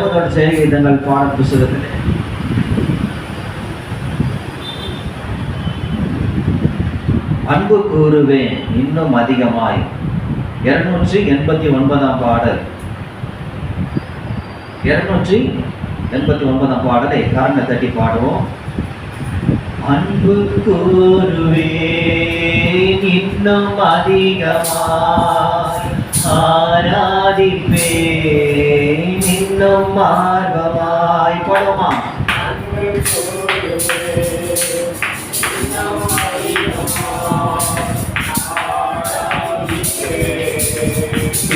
ஜபத்தோட செயல்கீதங்கள் பாட புஸ்தகத்தில். அன்பு கூறுவேன் இன்னும் அதிகமாய். இருநூற்றி எண்பத்தி ஒன்பதாம் பாடல். இருநூற்றி எண்பத்தி ஒன்பதாம் பாடலை காரண தட்டி பாடுவோம். அன்பு கூறுவேன் இன்னும் அதிகமாய். ஆராதிப்பேன். இன்னும் மார்பமாய் போடுமா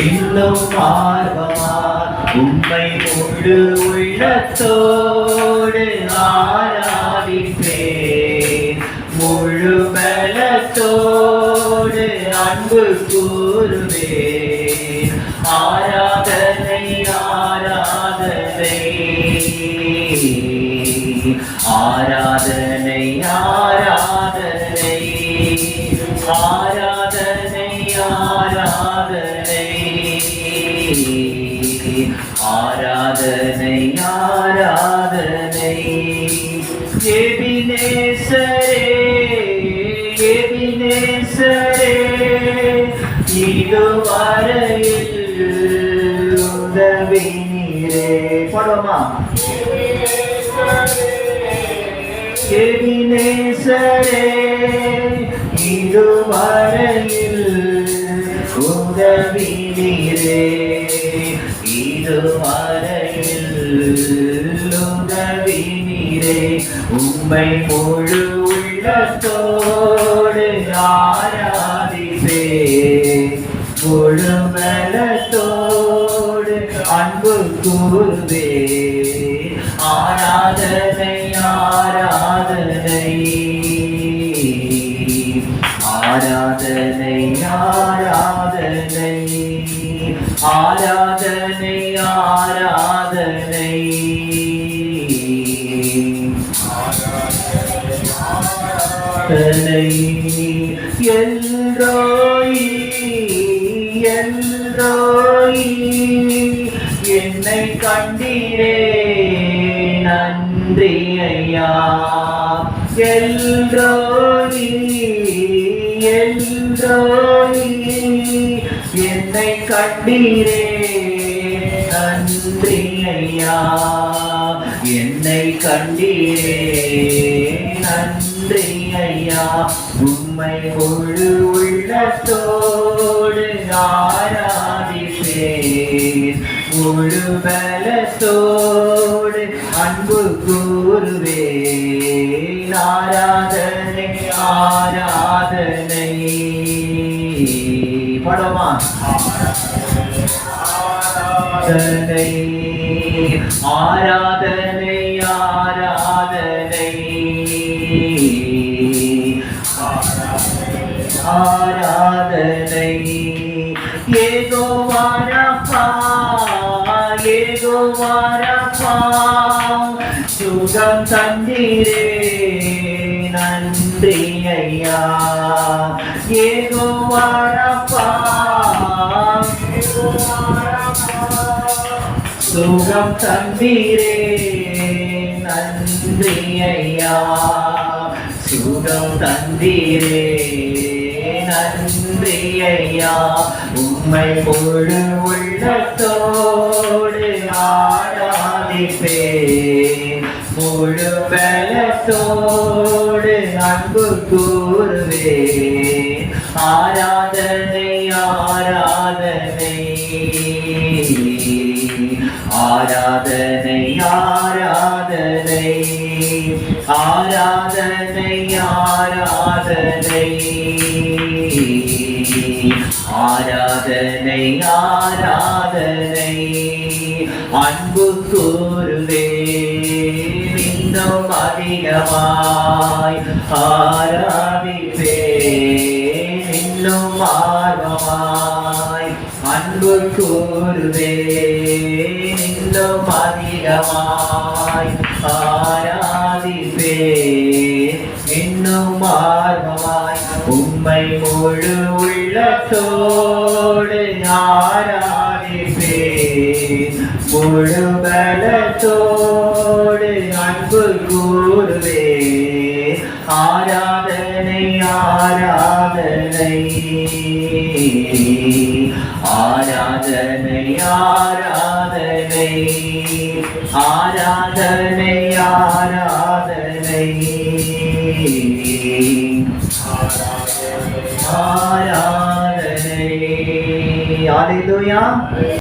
இன்னும் ஆர்வமாய் உண்மை முழு உள்ளத்தோடு ஆராதிப்பேன் முழு பலத்தோடு அன்பு கூறுவேன் ஆராதனை ஆராதனை ஆராதனை ஆராதனை ஆராதனை ஆராதனை எபினேசரே எபினேசரே இதுவரையில் உதவி நீரே பாடுவோமா எபினேசரே இதுவரையில் உதவி நீரே இதுவரையில் உதவி நீரே உம்மை முழு உள்ளத்தோடு ஆராதிப்பே. முழு அன்பு கூறுவே ஆராதனை ஆராதனை ஆராதனை ஆராதனை ஆராதனை எல்ரோயி எல்ரோயி என்னை கண்டீரே நன்றி ஐயா எல்ரோயி எல்ரோயி என்னை கண்டீரே நன்றி ஐயா என்னை கண்டீரே நன்றி ஐயா உம்மை முழு உள்ளத்தோடு ஆராதிப்பேன். முழு பலத்தோடு அன்பு கூறுவேன். ஆராதனை ஆராதனை. படமா ஆராதனை ஆராதனை ஆராதனை. ஆராதனை ஏதோ வரப்பா ஏதோ வரப்பா சுகம் தந்திரே நன்றி ஐயா சுகம் தந்தீரே நன்றி ஐயா. சுகம் தந்தீரே நன்றி ஐயா. உம்மை முழு உள்ளத்தோடு ஆராதிப்பேன். முழு பலத்தோடு அன்பு கூறுவேன் ஆராதனை ஆராதனை ஆராதனை. ஆராதனை ஆராதனை ஆராதனை ஆராதனை ஆராதனை அன்பு கூறுவே அதிகமாய் ஆராதிப்பே இன்னும் ஆர்வமாய் அன்பு கூறுவே இன்னும் அதிகமாய் ஆராதிப்பே இன்னும் ஆர்வமாய் உம்மை முழு உள்ளத்தோடு ஆராதிப்பே முழு பல ஆராதனை ஆராதனை ஆராதனை ஆராதனை ஆராதனை ஆராதனை ஆராதனை